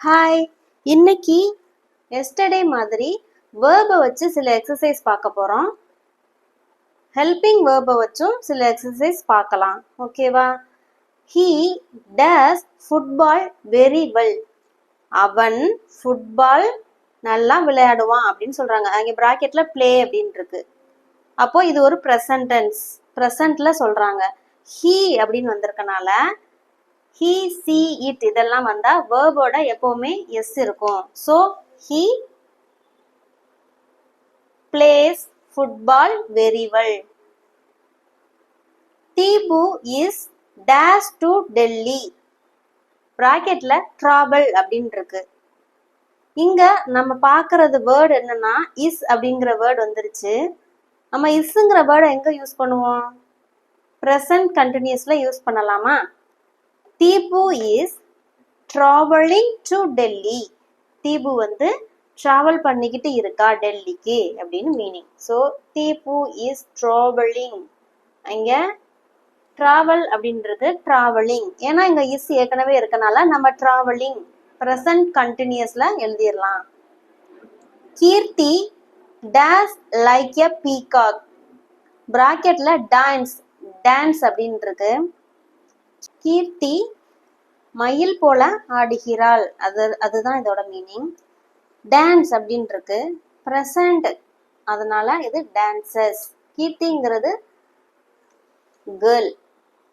Hi இன்னைக்கு yesterday மாதிரி வேர்பை வச்சு சில எக்ஸசைஸ் பார்க்க போகிறோம் ஹெல்பிங் வேர்பை வச்சும் சில எக்ஸசைஸ் பார்க்கலாம். ஓகேவா he does football very well அவன் ஃபுட்பால் நல்லா விளையாடுவான் அப்படின்னு சொல்கிறாங்க அங்கே ப்ராக்கெட்டில் ப்ளே அப்படின்னு இருக்கு அப்போ இது ஒரு ப்ரெசன்டென்ஸ் ப்ரெசண்ட்டில் சொல்கிறாங்க ஹீ அப்படின்னு வந்திருக்கனால ஹீ சி இட் இதெல்லாம் வந்தா வேர்போட எப்பவுமே எஸ் இருக்கும். So he plays football very well Deepu is dash to Delhi ப்ராக்கெட்ல travel அப்படின்னு இருக்கு இங்க நம்ம பாக்குறது வேர்டு என்னன்னா இஸ் அப்படிங்கிற வேர்டு வந்துருச்சு. நம்ம இஸ்ங்கிற வேர்டை எங்க யூஸ் பண்ணுவோம்? ப்ரெசன்ட் கண்டினியூஸ்ல யூஸ் பண்ணலாமா? Deepu is travelling to Delhi Deepu வந்து ட்ராவல் பண்ணிக்கிட்டு இருக்கா டெல்லிக்கு அப்படின்னு meaning so Deepu is travelling அங்கே ட்ராவல் அப்படின்றது ட்ராவலிங் ஏன்னா இங்கே இஸ் ஏற்கனவே இருக்கனால நம்ம ட்ராவலிங் ப்ரெசன்ட் கண்டினியூஸில் எழுதிடலாம். Keerthi does like a peacock ப்ராக்கெட்டில் டான்ஸ் டான்ஸ் அப்படின்னு இருக்கு கீர்த்தி மயில் போல ஆடுகிறாள். அது அதுதான் இதோட மீனிங் டான்ஸ் அப்படின்னு இருக்கு ப்ரெசண்ட் அதனால இது dances கீர்த்திங்கிறது girl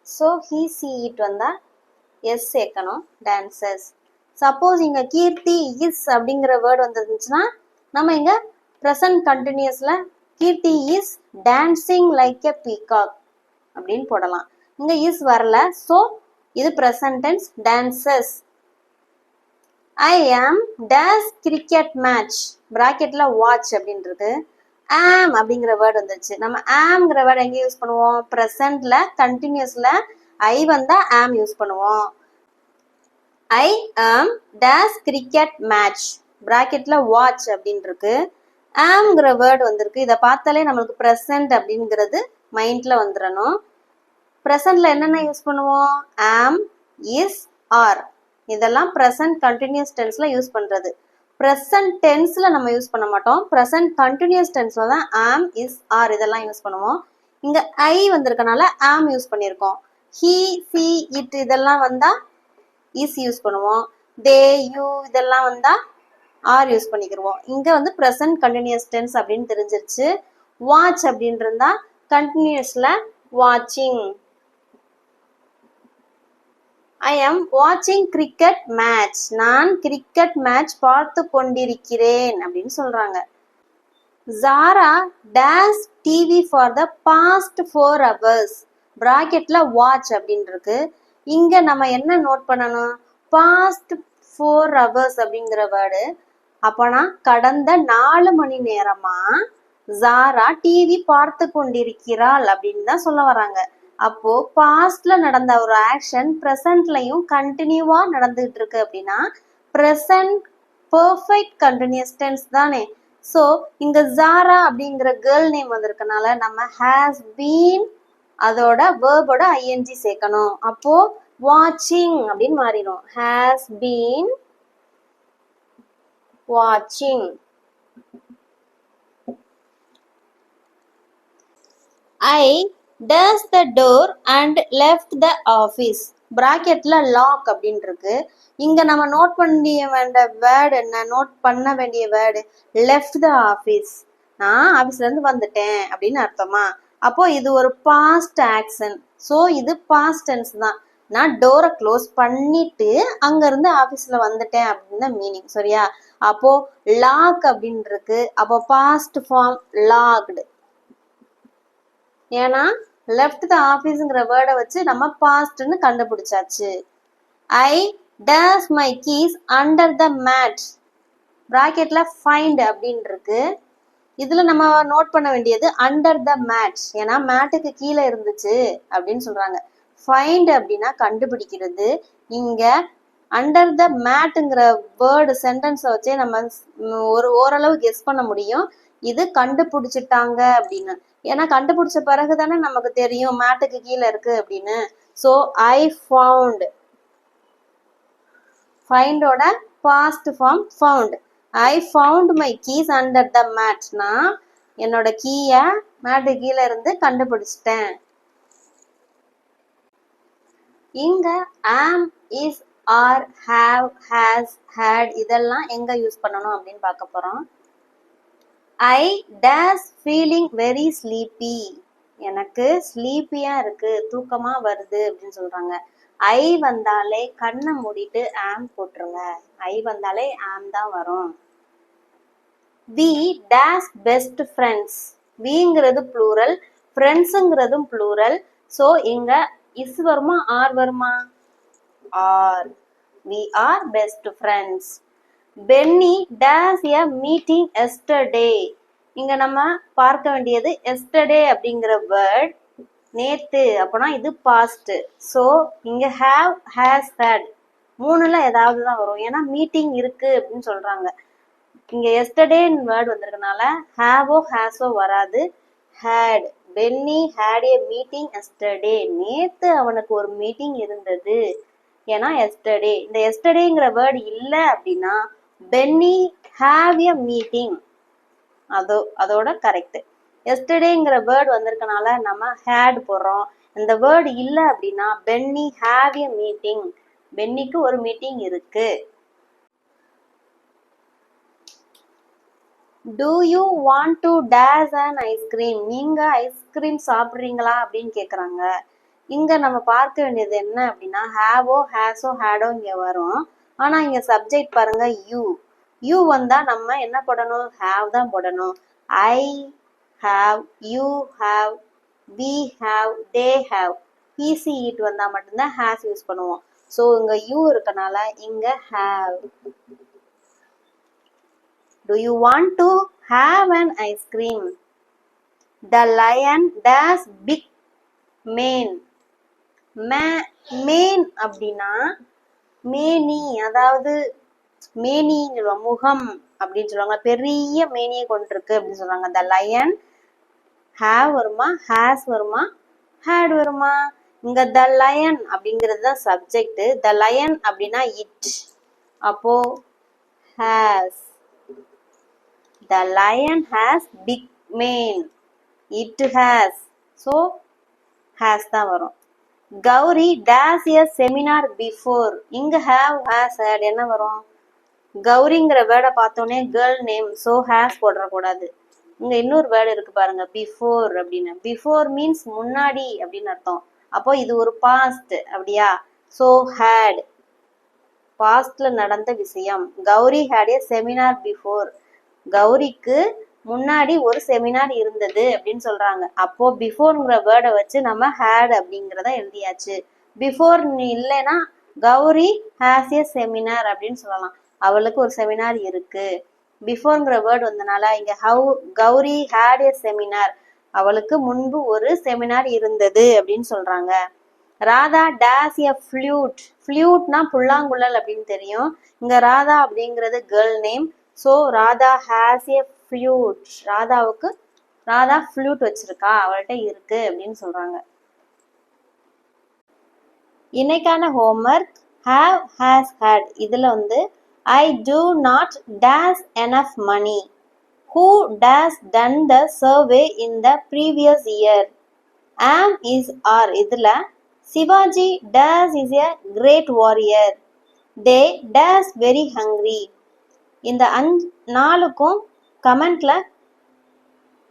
so he she it வந்தால் எஸ் சேர்க்கணும். டான்சஸ் சப்போஸ் இங்கே கீர்த்தி இஸ் அப்படிங்கிற வேர்டு வந்துருந்துச்சுன்னா நம்ம இங்கே present கண்டினியூஸில் Keerthi is dancing like a peacock அப்படின்னு போடலாம். இங்க இஸ் வரல. ஸோ இது present tense dances I am does cricket match பிராக்கெட்ல watch அப்படின்றது. ஆம் அப்படிங்கிற வேர்டு வந்துருச்சு நம்ம ஆம்ங்கிற வேர்டு எங்க யூஸ் பண்ணுவோம்? ப்ரெசன்ட்ல கண்டினியூஸ்ல ஐ வந்தா ஆம் யூஸ் பண்ணுவோம். I am does cricket match பிராக்கெட்ல watch அப்படின்னு இருக்கு ஆம்ங்கிற வேர்டு வந்திருக்கு. இதை பார்த்தாலே நம்மளுக்கு ப்ரெசன்ட் அப்படிங்கிறது மைண்ட்ல வந்துடணும் ப்ரெசன்ட்ல என்னென்ன யூஸ் பண்ணுவோம்? ஆம் இஸ் ஆர் இதெல்லாம் ப்ரெசன்ட் கண்டினியூஸ் டென்ஸ்ல யூஸ் பண்றது. ப்ரெசன்ட் டென்ஸ்ல நம்ம யூஸ் பண்ண மாட்டோம். ப்ரெசன்ட் கண்டினியூஸ் டென்ஸ்ல தான் ஆம் இஸ் ஆர் இதெல்லாம் யூஸ் பண்ணுவோம். இங்க ஐ வந்திருக்கனால ஆம் யூஸ் பண்ணியிருக்கோம். ஹீ சி இட் இதெல்லாம் வந்தா இஸ் யூஸ் பண்ணுவோம். தே யூ இதெல்லாம் வந்தா ஆர் யூஸ் பண்ணிக்கிருவோம். இங்க வந்து ப்ரெசன்ட் கண்டினியூஸ் டென்ஸ் அப்படின்னு தெரிஞ்சிருச்சு. வாட்ச் அப்படின்னு இருந்தா கண்டினியூஸ்ல வாட்சிங் ஐ எம் வாட்சிங் கிரிக்கெட் மேட்ச் நான் கிரிக்கெட் மேட்ச் பார்த்து கொண்டிருக்கிறேன் அப்படின்னு சொல்றாங்க. ஜாரா days TV for the past four hours ப்ராக்கெட்ல watch அப்படின்னு இருக்கு இங்க நம்ம என்ன நோட் பண்ணணும்? பாஸ்ட் ஃபோர் ஹவர்ஸ் அப்படிங்கிற வேர்டு அப்போனா கடந்த நாலு மணி நேரமா ஜாரா டிவி பார்த்து கொண்டிருக்கிறாள் அப்படின்னு தான் சொல்ல வராங்க. அப்போ பாஸ்ட்ல நடந்த ஒரு ஆக்ஷன் ப்ரெசன்ட்லையும் கண்டினியூவா நடந்துகிட்டு இருக்கு அப்படின்னா ப்ரெசன்ட் பர்ஃபெக்ட் கண்டினியூஸ் டென்ஸ் தானே. ஸோ இங்க ஜாரா அப்படிங்கிற கேர்ள் நேம் வந்திருக்கனால நம்ம ஹேஸ் பீன் அதோட வேர்போட ஐஎன்ஜி சேர்க்கணும். அப்போ வாட்சிங் அப்படின்னு மாறிடும். ஹேஸ் பீன் வாட்சிங் I does the door and left the office ப்ராக்கெட்ல lock அப்படின்னு இருக்கு இங்க நம்ம நோட் பண்ண வேண்டிய வேர்டு என்ன? நோட் பண்ண வேண்டிய வேர்டு லெஃப்ட் த ஆஃபீஸ் நான் ஆஃபீஸ்லேருந்து வந்துட்டேன் அப்படின்னு அர்த்தமா? அப்போ இது ஒரு பாஸ்ட் ஆக்ஷன் ஸோ இது பாஸ்ட் டென்ஸ் தான். நான் டோரை க்ளோஸ் பண்ணிட்டு அங்க இருந்து வந்துட்டேன் அப்படின்னு தான் மீனிங் சரியா? அப்போ லாக் அப்படின்னு இருக்கு அப்போ பாஸ்ட் ஃபார்ம் லாக்டு ஏன்னா லெஃப்ட் த ஆஃபீஸுங்கிற வேர்டை வச்சு நம்ம பாஸ்ட்னு கண்டுபிடிச்சாச்சு. I does my keys under the mat ப்ராக்கெட்டில் ஃபைண்ட் அப்படின்னு இருக்கு இதுல நம்ம நோட் பண்ண வேண்டியது அண்டர் த மேட் ஏன்னா மேட்டுக்கு கீழே இருந்துச்சு அப்படின்னு சொல்றாங்க. ஃபைண்ட் அப்படின்னா கண்டுபிடிக்கிறது. இங்க அண்டர் த மேட்டுங்கிற வேர்டு சென்டென்ஸை வச்சே நம்ம ஒரு ஓரளவு கெஸ் பண்ண முடியும். இது கண்டுபிடிச்சிட்டாங்க அப்படின்னு. ஏன்னா கண்டுபிடிச்ச பிறகு தானே நமக்கு தெரியும் மேட்டுக்கு கீழே இருக்கு அப்படின்னு. So I found ஃபைண்டோட past form found I found my keys under the மேட்னா என்னோட கீயை மேட்டு கீழே இருந்து கண்டுபிடிச்சிட்டேன். இங்க am is are have has had இதெல்லாம் எங்க யூஸ் பண்ணணும் அப்படின்னு பார்க்க போறோம். I does feeling very sleepy எனக்கு ஸ்லீப்பியா இருக்கு தூக்கமா வருது அப்படின்னு சொல்றாங்க. ஐ வந்தாலே கண்ணை மூடிட்டு ஆம் போட்டுருங்க. ஐ வந்தாலே ஆம் தான் வரும். வி டேஸ் பெஸ்ட் ஃப்ரெண்ட்ஸ் விங்கிறது ப்ளூரல் ஃப்ரெண்ட்ஸுங்கிறதும் ப்ளூரல் ஸோ இங்க இஸ் வருமா ஆர் வருமா? Are we are best friends Penny does a meeting yesterday இங்க நம்ம பார்க்க வேண்டியது எஸ்டர்டே அப்படிங்கிற வேர்ட் நேத்து அப்பனா இது பாஸ்ட் ஸோ இங்க ஹேவ் ஹேஸ் ஹேட் மூணுல ஏதாவது தான் வரும். ஏன்னா மீட்டிங் இருக்கு அப்படின்னு சொல்றாங்க. இங்க எஸ்டர்டேன்னு வேர்ட் வந்திருக்கனால ஹேவோ ஹேஸோ வராது. Had Penny had a meeting yesterday நேத்து அவனுக்கு ஒரு மீட்டிங் இருந்தது. ஏன்னா எஸ்டர்டே இந்த எஸ்டர்டேங்கிற வேர்டு இல்லை அப்படின்னா பென்னி ஹாவ் எ மீட்டிங் அதோ அதோட கரெக்ட் எஸ்டர்டேங்கிற வேர்டு வந்திருக்கனால நம்ம ஹேட் போடுறோம். இந்த வேர்டு இல்லை அப்படின்னா பென்னி ஹாவ் எ மீட்டிங் பென்னிக்கு ஒரு மீட்டிங் இருக்கு. Do you want to does and ice cream நீங்க ஐஸ்கிரீம் சாப்பிட்றீங்களா அப்படின்னு கேக்குறாங்க. இங்க நம்ம பார்க்க வேண்டியது என்ன அப்படின்னா ஹேவோ ஹேஸோ ஹேடோ இங்க வரும். ஆனா இங்க சப்ஜெக்ட் பாருங்க யூ யூ வந்தா நம்ம என்ன போடணும்? ஹாவ் தான் போடணும். I have you have we have they have PC it வந்தா மட்டும்தான் ஹேஸ் யூஸ் பண்ணுவோம். ஸோ இங்க யூ இருக்கனால இங்க have do you want to have an ice cream the lion does big mane may mane அப்படின்னா மேனி அதாவது மேனின்னு சொல்லுவாங்க முகம் அப்படின்னு சொல்லுவாங்க. பெரிய மேனியை கொண்டிருக்கு அப்படின்னு சொல்றாங்க த லயன் ஹேவ் வருமா? ஹேஸ் வருமா? ஹேட் வருமா? இங்க த லயன் அப்படிங்கிறது தான் சப்ஜெக்ட் த லயன் அப்படின்னா இட் அப்போ has the lion has big mane it has so has தான் வரும். Gauri does a seminar before இங்க ஹேவ் ஹேஸ் ஹேட் என்ன வரும்? கௌரிங்கிற வேர்டை பார்த்தோன்னே கேர்ள் நேம் ஸோ ஹேஸ் போடக்கூடாது இங்க இன்னொரு வேர்டு இருக்கு பாருங்க பிஃபோர் அப்படின்னு. பிஃபோர் மீன்ஸ் முன்னாடி அப்படின்னு அர்த்தம். அப்போ இது ஒரு பாஸ்ட் அப்படியா? ஸோ ஹேட் பாஸ்ட்ல நடந்த விஷயம். Gauri had a seminar before கௌரிக்கு முன்னாடி ஒரு செமினார் இருந்தது அப்படின்னு சொல்றாங்க. அப்போ பிஃபோர்ங்கிற வேர்டை வச்சு நம்ம ஹேட் அப்படிங்கிறத எழுதியாச்சு. பிஃபோர் இல்லைன்னா கௌரி ஹேஸ் ஏ செமினார் அப்படின்னு சொல்லலாம். அவளுக்கு ஒரு செமினார் இருக்கு. பிஃபோர்ங்கிற வேர்டு வந்தனால இங்க how Gowri had a seminar அவளுக்கு முன்பு ஒரு செமினார் இருந்தது அப்படின்னு சொல்றாங்க. ராதா டேஸ் எ ஃப்ளூட் ஃப்ளூட்னா புல்லாங்குழல் அப்படின்னு தெரியும். இங்க ராதா அப்படிங்கிறது girl name so Radha has a flute ராதாவுக்கு Radha flute வச்சிருக்கா அவள்கிட்ட இருக்கு அப்படின்னு சொல்றாங்க. இன்னைக்கான ஹோம்ஒர்க் ஹாவ் ஹேஸ் ஹேட் இதுல வந்து I do not does enough money who does done the survey in the previous year am is are இதுல Shivaji does is a great warrior they does very hungry இந்த அஞ்சு நாளுக்கும் கமெண்ட்ல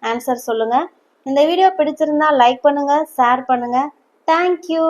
answer சொல்லுங்க. இந்த video பிடிச்சிருந்தா லைக் பண்ணுங்க share பண்ணுங்க. தேங்க்யூ